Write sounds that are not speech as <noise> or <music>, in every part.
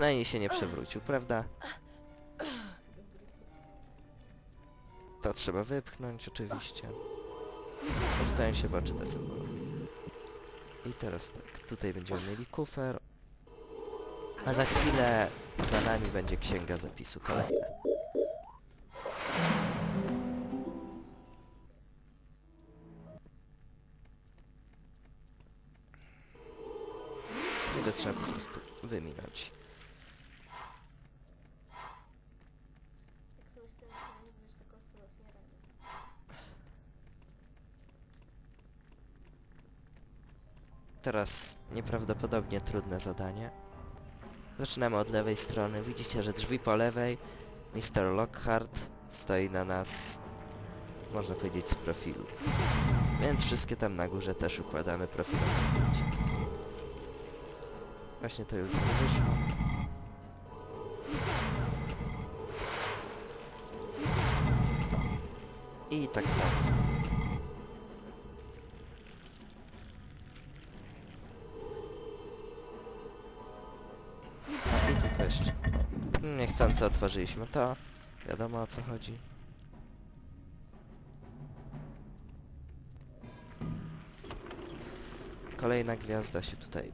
Przynajmniej się nie przewrócił, prawda? To trzeba wypchnąć oczywiście. Rzucają się w oczy te symbole. I teraz tak, tutaj będziemy mieli kufer. A za chwilę za nami będzie księga zapisu kolejna. I to trzeba po prostu wyminąć. Jak są śpiewacze, nie będziesz tego co nas nie razi. Teraz nieprawdopodobnie trudne zadanie. Zaczynamy od lewej strony. Widzicie, że drzwi po lewej. Mr. Lockhart stoi na nas, można powiedzieć, z profilu. Więc wszystkie tam na górze też układamy profilem na zdjęcie. Właśnie to już nie wyszło. I tak samo. Niechcący otworzyliśmy to. Wiadomo o co chodzi. Kolejna gwiazda się tutaj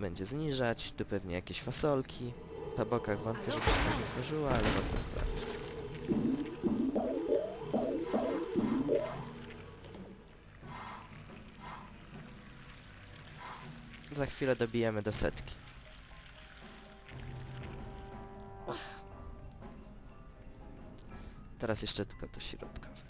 będzie zniżać. Tu pewnie jakieś fasolki. Po bokach wątpię, żeby się coś otworzyło, ale warto sprawdzić. Za chwilę dobijemy do setki. Teraz jeszcze tylko to środkowe.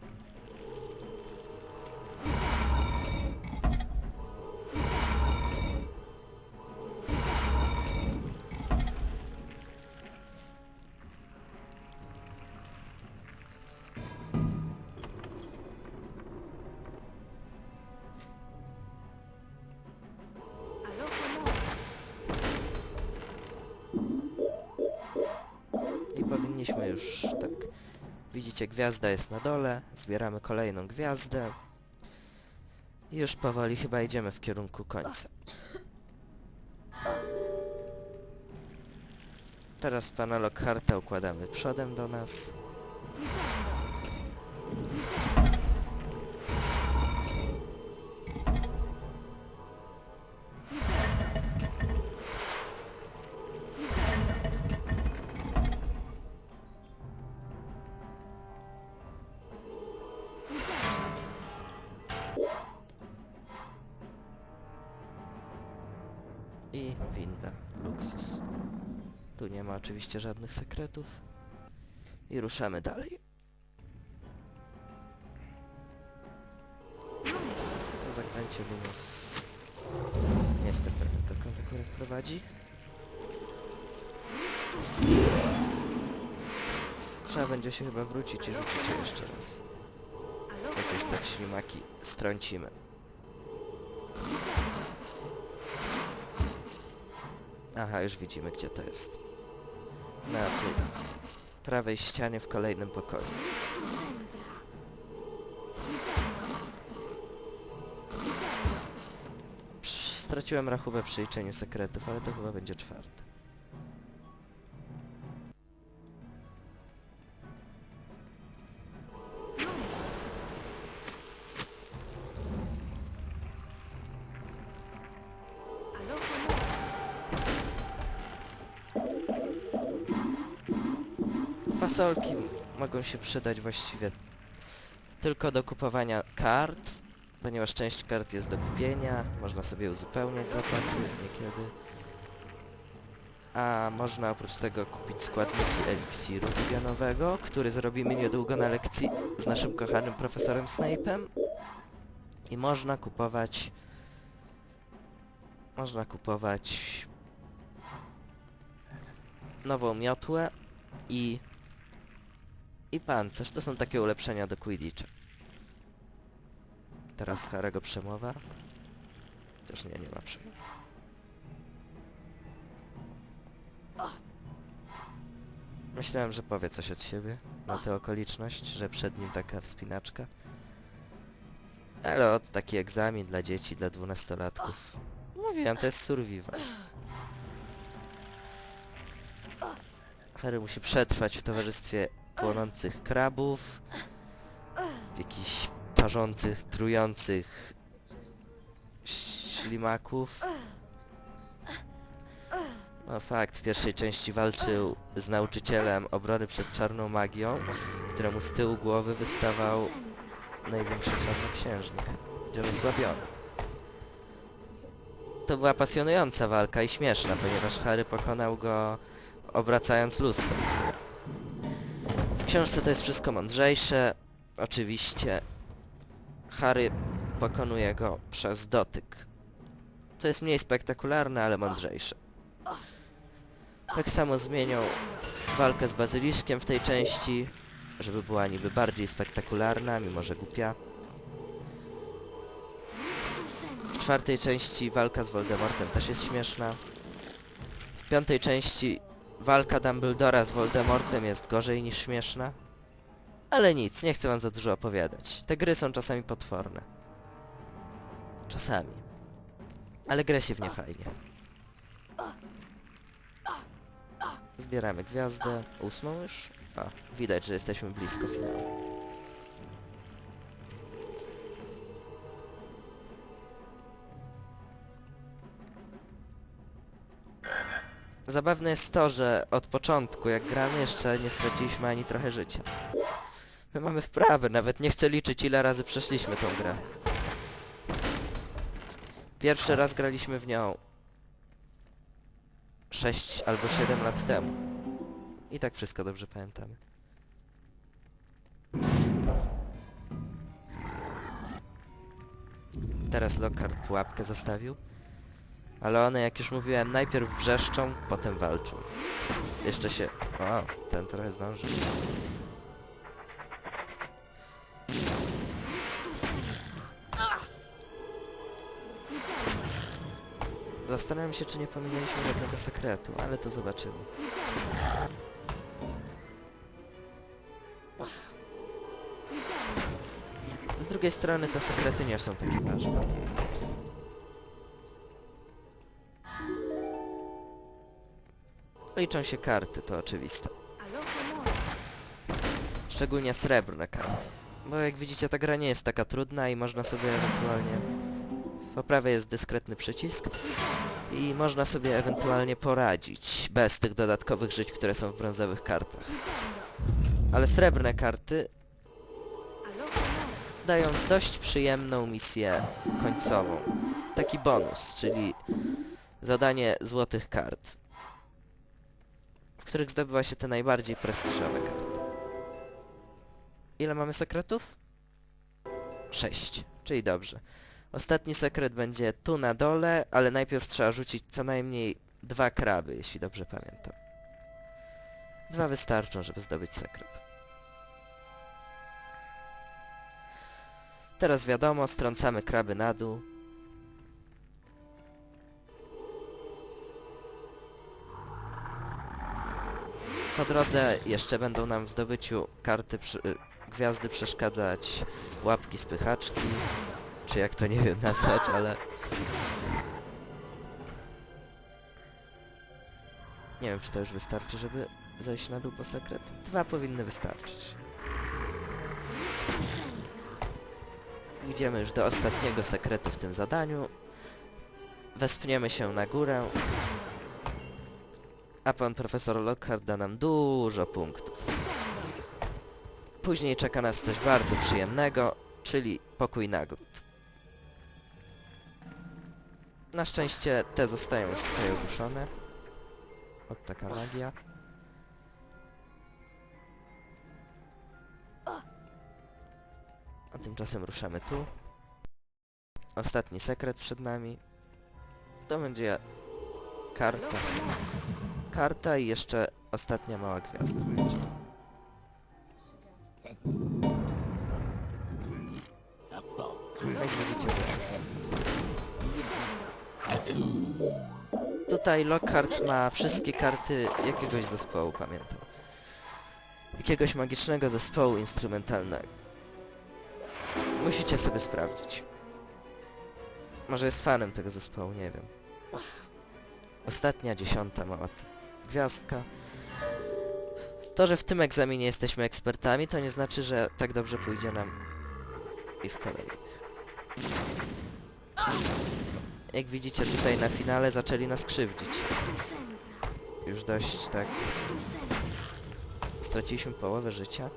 Widzicie, gwiazda jest na dole. Zbieramy kolejną gwiazdę. I już powoli chyba idziemy w kierunku końca. Teraz pana Lockharta układamy przodem do nas. I winda. Luksus. Tu nie ma oczywiście żadnych sekretów. I ruszamy dalej. To zakręcie by nas... Nie jestem pewien dokąd akurat prowadzi. Trzeba będzie się chyba wrócić i rzucić je jeszcze raz. Jakieś tak ślimaki strącimy. Aha, już widzimy gdzie to jest. Na tej prawej ścianie w kolejnym pokoju. Psz, Straciłem rachubę przy liczeniu sekretów, ale to chyba będzie czwarte. Fasolki mogą się przydać właściwie tylko do kupowania kart, ponieważ część kart jest do kupienia, można sobie uzupełniać zapasy niekiedy. A można oprócz tego kupić składniki eliksiru wigionowego, który zrobimy niedługo na lekcji z naszym kochanym profesorem Snape'em. I można kupować... Można kupować... Nową miotłę i i pancerz to są takie ulepszenia do Quidditcha. Teraz Harego przemowa. Chociaż nie, nie ma przemowy. Myślałem, że powie coś od siebie na tę okoliczność, że przed nim taka wspinaczka. Ale od taki egzamin dla dzieci, dla dwunastolatków. Mówiłem, to jest survival. Harry musi przetrwać w towarzystwie płonących krabów, jakichś parzących, trujących ślimaków. No fakt, w pierwszej części walczył z nauczycielem obrony przed czarną magią, któremu z tyłu głowy wystawał największy czarnoksiężnik, gdzie osłabiony. To była pasjonująca walka i śmieszna, ponieważ Harry pokonał go obracając lustro. Książce to jest wszystko mądrzejsze. Oczywiście Harry pokonuje go przez dotyk. Co jest mniej spektakularne, ale mądrzejsze. Tak samo zmienią walkę z bazyliszkiem w tej części, żeby była niby bardziej spektakularna, mimo że głupia. W czwartej części walka z Voldemortem też jest śmieszna. W piątej części walka Dumbledora z Voldemortem jest gorzej niż śmieszna. Ale nic, nie chcę wam za dużo opowiadać. Te gry są czasami potworne. Czasami. Ale gra się w nie fajnie. Zbieramy gwiazdę. Ósmą już? A, widać, że jesteśmy blisko finału. Zabawne jest to, że od początku, jak gramy, jeszcze nie straciliśmy ani trochę życia. My mamy wprawę, nawet nie chcę liczyć ile razy przeszliśmy tą grę. Pierwszy raz graliśmy w nią 6 albo 7 lat temu. I tak wszystko dobrze pamiętamy. Teraz Lockhart pułapkę zostawił. Ale one, jak już mówiłem, najpierw wrzeszczą, potem walczą. Jeszcze się... O, ten trochę zdążył. Zastanawiam się, czy nie pominęliśmy żadnego sekretu, ale to zobaczymy. Z drugiej strony te sekrety nie są takie ważne. Liczą się karty, to oczywiste. Szczególnie srebrne karty. Bo jak widzicie ta gra nie jest taka trudna i można sobie ewentualnie... Po prawej jest dyskretny przycisk i można sobie ewentualnie poradzić bez tych dodatkowych żyć, które są w brązowych kartach. Ale srebrne karty dają dość przyjemną misję końcową. Taki bonus, czyli zadanie złotych kart, których zdobywa się te najbardziej prestiżowe karty. Ile mamy sekretów? Sześć, czyli dobrze. Ostatni sekret będzie tu na dole, ale najpierw trzeba rzucić co najmniej dwa kraby, jeśli dobrze pamiętam. Dwa wystarczą, żeby zdobyć sekret. Teraz wiadomo, strącamy kraby na dół. Po drodze jeszcze będą nam w zdobyciu karty y, gwiazdy przeszkadzać łapki spychaczki, czy jak to nie wiem <laughs> nazwać, ale... Nie wiem, czy to już wystarczy, żeby zejść na dół po sekret. Dwa powinny wystarczyć. Idziemy już do ostatniego sekretu w tym zadaniu. Wespniemy się na górę. A pan profesor Lockhart da nam dużo punktów. Później czeka nas coś bardzo przyjemnego, czyli pokój nagród. Na szczęście te zostają już tutaj ogłuszone. Od taka magia. A tymczasem ruszamy tu. Ostatni sekret przed nami. To będzie karta. Karta i jeszcze ostatnia mała gwiazda będzie. Jak widzicie, to jest. Tutaj Lockhart ma wszystkie karty jakiegoś zespołu, pamiętam. Jakiegoś magicznego zespołu instrumentalnego. Musicie sobie sprawdzić. Może jest fanem tego zespołu, nie wiem. Ostatnia, dziesiąta mała gwiazdka. To, że w tym egzaminie jesteśmy ekspertami, to nie znaczy, że tak dobrze pójdzie nam i w kolejnych. Jak widzicie tutaj na finale zaczęli nas krzywdzić. Już dość tak... Straciliśmy połowę życia.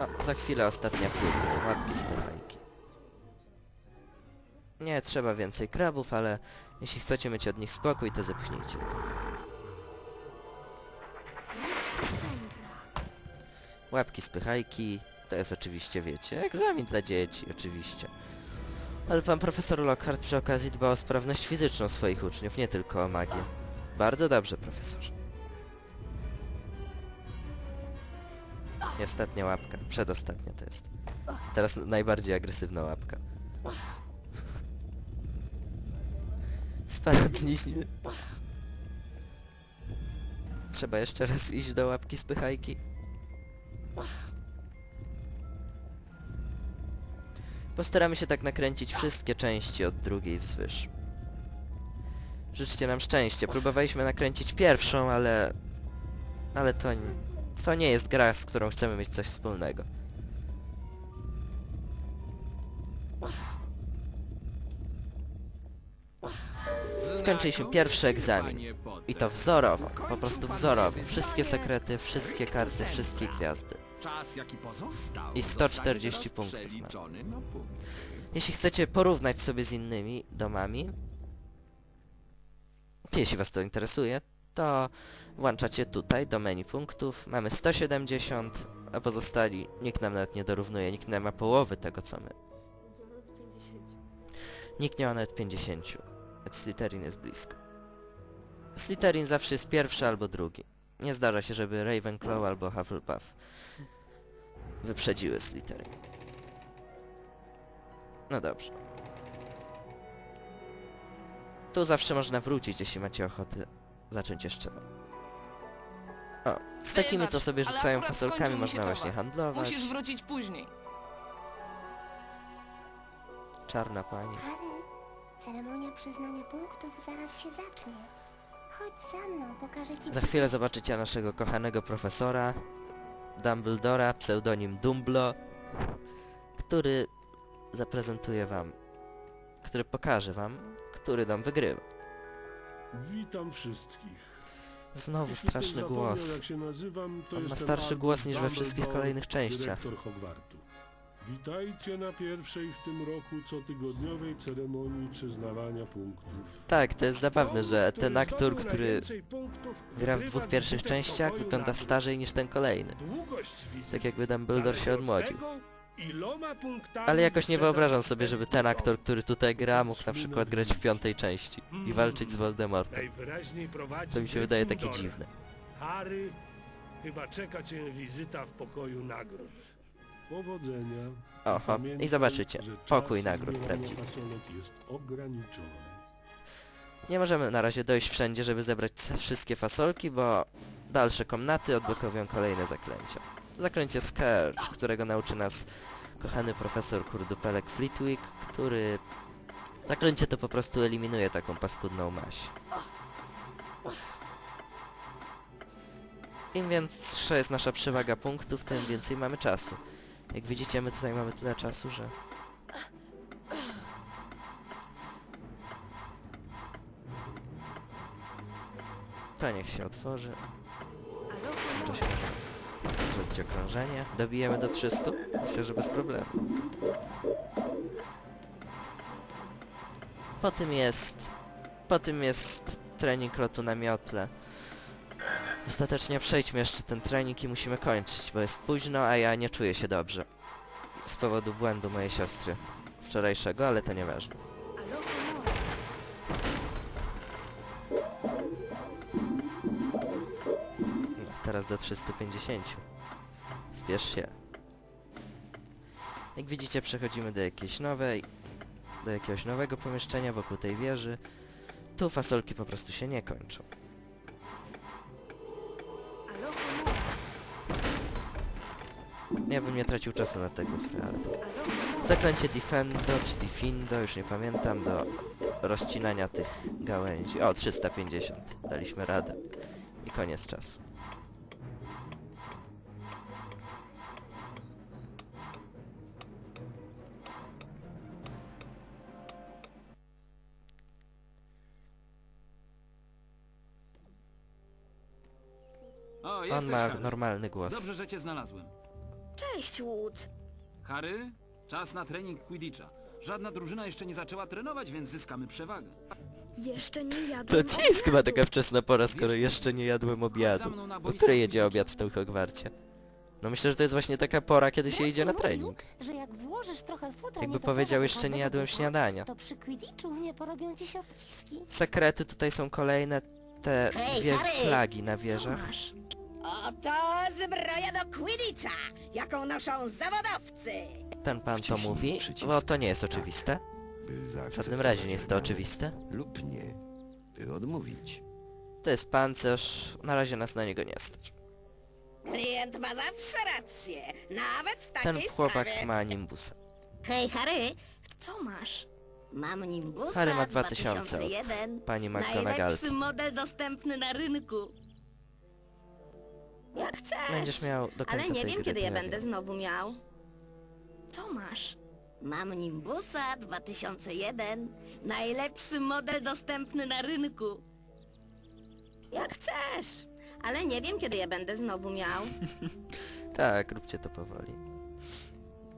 O, za chwilę ostatnia próba. Łapki z pychajki. Nie, trzeba więcej krabów, ale jeśli chcecie mieć od nich spokój, to zepchnijcie. Łapki z pychajki, to jest oczywiście, wiecie, egzamin dla dzieci, oczywiście. Ale pan profesor Lockhart przy okazji dba o sprawność fizyczną swoich uczniów, nie tylko o magię. Bardzo dobrze, profesorze. I ostatnia łapka, przedostatnia to jest. Teraz najbardziej agresywna łapka. Spadliśmy. Trzeba jeszcze raz iść do łapki spychajki. Postaramy się tak nakręcić wszystkie części od drugiej wzwyż. Życzcie nam szczęścia. Próbowaliśmy nakręcić pierwszą, ale... Ale to... To nie jest gra, z którą chcemy mieć coś wspólnego. Skończyliśmy pierwszy egzamin. I to wzorowo, po prostu wzorowo. Wszystkie sekrety, wszystkie karty, wszystkie gwiazdy. I zostanie 140 teraz punktów ma. przeliczony na punkt. Jeśli chcecie porównać sobie z innymi domami, jeśli was to interesuje, to włączacie tutaj do menu punktów. Mamy 170, a pozostali nikt nam nawet nie dorównuje, nikt nie ma połowy tego co my. Nawet 50. Nikt nie ma nawet 50. Choć Slytherin jest blisko. Slytherin zawsze jest pierwszy albo drugi. Nie zdarza się, żeby Ravenclaw albo Hufflepuff wyprzedziły Slytherin. No dobrze. Tu zawsze można wrócić, jeśli macie ochotę zacząć jeszcze. O, z takimi, co Wybacz, sobie ale rzucają akurat fasolkami, skończył mi można właśnie towar. handlować. Musisz wrócić później. Czarna pani. Harry, ceremonia przyznania punktów zaraz się zacznie. Chodź za mną, pokażę ci... Za chwilę zobaczycie naszego kochanego profesora Dumbledora, pseudonim Dumblo, który zaprezentuje wam, który pokaże wam, który dom wygrywa. Witam wszystkich. Znowu Jeśli ktoś straszny zapomniał, głos. Jak się nazywam, to On ma jestem starszy Albus głos niż we wszystkich Dumbledore, kolejnych częściach. Dyrektor Hogwartu. Witajcie na pierwszej w tym roku cotygodniowej ceremonii przyznawania punktów. Tak, to jest zabawne, że ten aktor, zdobył który najwięcej punktów, gra w wygrywa dwóch pierwszych wizytę częściach, pokoju wygląda starzej niż ten kolejny. Długość wizyty Tak jakby Dumbledore się odmłodził. tego, iloma punktami Ale jakoś nie wyobrażam sobie, żeby ten aktor, który tutaj gra, mógł na przykład grać w piątej części i walczyć z Voldemortem. Najwyraźniej prowadzi To mi się wydaje takie dziwne. Harry, chyba czeka cię wizyta w pokoju nagród. Powodzenia. Oho, i zobaczycie, pokój nagród prawdziwy. fasolek jest ograniczony. Nie możemy na razie dojść wszędzie, żeby zebrać wszystkie fasolki, bo dalsze komnaty odblokowują kolejne zaklęcia. Zaklęcie Scourge, którego nauczy nas kochany profesor Kurdupelek Flitwick, który... Zaklęcie to po prostu eliminuje taką paskudną maś. Im większa jest nasza przewaga punktów, tym więcej mamy czasu. Jak widzicie, my tutaj mamy tyle czasu, że... To niech się otworzy. To się zrobić okrążenie. Dobijemy do 300? Myślę, że bez problemu. Po tym jest... Po tym jest trening lotu na miotle. Ostatecznie przejdźmy jeszcze ten trening i musimy kończyć, bo jest późno, a ja nie czuję się dobrze. Z powodu błędu mojej siostry wczorajszego, ale to nieważne. Teraz do 350. Zbierz się. Jak widzicie przechodzimy do jakiejś nowej, do jakiegoś nowego pomieszczenia wokół tej wieży. Tu fasolki po prostu się nie kończą. Ja bym nie tracił czasu na tego ale tak. Zaklęcie Defendo czy Defindo, już nie pamiętam, do rozcinania tych gałęzi. O, 350. Daliśmy radę. I koniec czasu. On ma Harry. normalny głos. Dobrze, że cię znalazłem. Cześć, Wood. Harry, czas na trening Quidditcha. Żadna drużyna jeszcze nie zaczęła trenować, więc zyskamy przewagę. Jeszcze nie To jadłem nie jest chyba obiadu. taka wczesna pora, skoro jeszcze nie jadłem obiadu. O której jedzie obiad w tym Hogwarcie? No myślę, że to jest właśnie taka pora, kiedy się idzie na mówił, trening. że jak włożysz trochę futra Jakby nie do powiedział, jeszcze nie każdego jadłem buta, śniadania. To przy Quidditchu nie porobią ci się odciski. Sekrety tutaj są kolejne te Hej, dwie Harry! flagi na Co wieżach. masz? Oto zbroja do Quidditcha, jaką noszą zawodowcy. Ten pan to Wciśnij mówi, przycisk. bo to nie jest oczywiste. by W zaakceptować żadnym razie nie jest to oczywiste. Lub nie, by odmówić. To jest pancerz, na razie nas na niego nie stać. Klient ma zawsze rację, nawet w Ten takiej chłopak sprawie. ma nimbusa. Hej, Harry, Co masz? mam Nimbusa Harry ma 2000 od 2001. pani McGonagall. Najlepszy model dostępny na rynku. Jak chcesz. Będziesz miał do końca Ale nie tej wiem, gry, kiedy je ja będę znowu miał. Co masz? Mam Nimbusa 2001. Najlepszy model dostępny na rynku. Jak chcesz. Ale nie wiem, kiedy je będę znowu miał. <laughs> Tak, róbcie to powoli.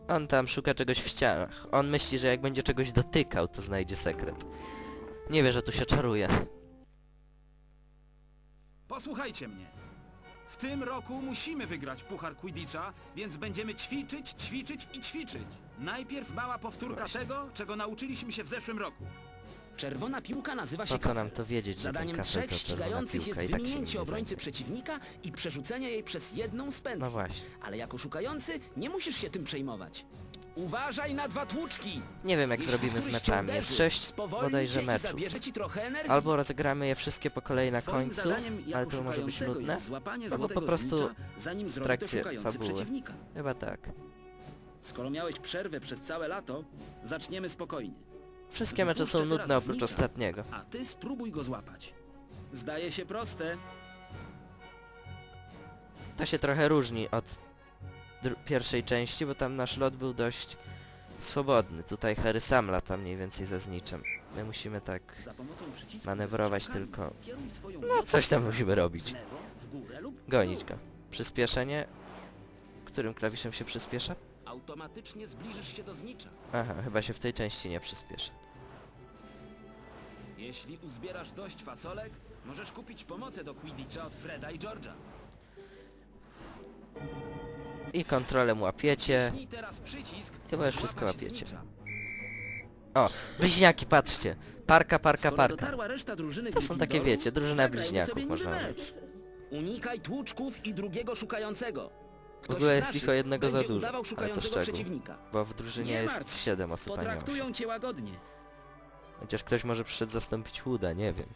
On tam szuka czegoś w ścianach. On myśli, że jak będzie czegoś dotykał, to znajdzie sekret. Nie wie, że tu się czaruje. Posłuchajcie mnie. W tym roku musimy wygrać Puchar Quidditcha, więc będziemy ćwiczyć, ćwiczyć i ćwiczyć. Najpierw mała powtórka Właśnie. tego, czego nauczyliśmy się w zeszłym roku. Czerwona piłka nazywa się Po co kafel. nam to wiedzieć, że ten Zadaniem kafel trzech to czerwona ścigających piłka jest i tak się nie obrońcy zajmie. przeciwnika i przerzucenie jej przez jedną z pętli. No właśnie. Ale jako szukający nie musisz się tym przejmować. Uważaj na dwa tłuczki! Nie wiem jak Jeśli zrobimy z któryś cię meczami. uderzy, Jest sześć spowolni bodajże cię i meczów. zabierze ci trochę energii. Albo rozegramy je wszystkie po kolei na Twoim końcu, zadaniem jako ale to może być szukającego nudne. jest złapanie Albo złotego po prostu znicza, zanim w zrobi to trakcie szukający fabuły. przeciwnika. Chyba tak. Skoro miałeś przerwę przez całe lato, zaczniemy spokojnie. Wszystkie mecze są Wypuszczę teraz nudne oprócz znicza. ostatniego. A ty spróbuj go złapać. Zdaje się proste. To się trochę różni od pierwszej części, bo tam nasz lot był dość swobodny. Tutaj Harry sam lata mniej więcej za zniczem. My musimy tak... Manewrować tylko. No coś tam musimy robić. Gonić go. Przyspieszenie. Którym klawiszem się przyspiesza? Automatycznie zbliżysz się do znicza. Aha, chyba się w tej części nie przyspieszy. Jeśli uzbierasz dość fasolek, możesz kupić pomoce do Quidditcha od Freda i George'a. I kontrolem łapiecie. Chyba już wszystko łapiecie. O, bliźniaki, patrzcie. Parka, parka, parka. To są takie, wiecie, drużyna bliźniaków, można mecz. Unikaj tłuczków i drugiego szukającego. W ogóle jest ich o jednego za dużo, ale to szczegół. Bo w drużynie Nie jest martw się. 7 osób, a nie 8. Potraktują cię łagodnie. Chociaż ktoś może przyszedł zastąpić Wooda, nie wiem.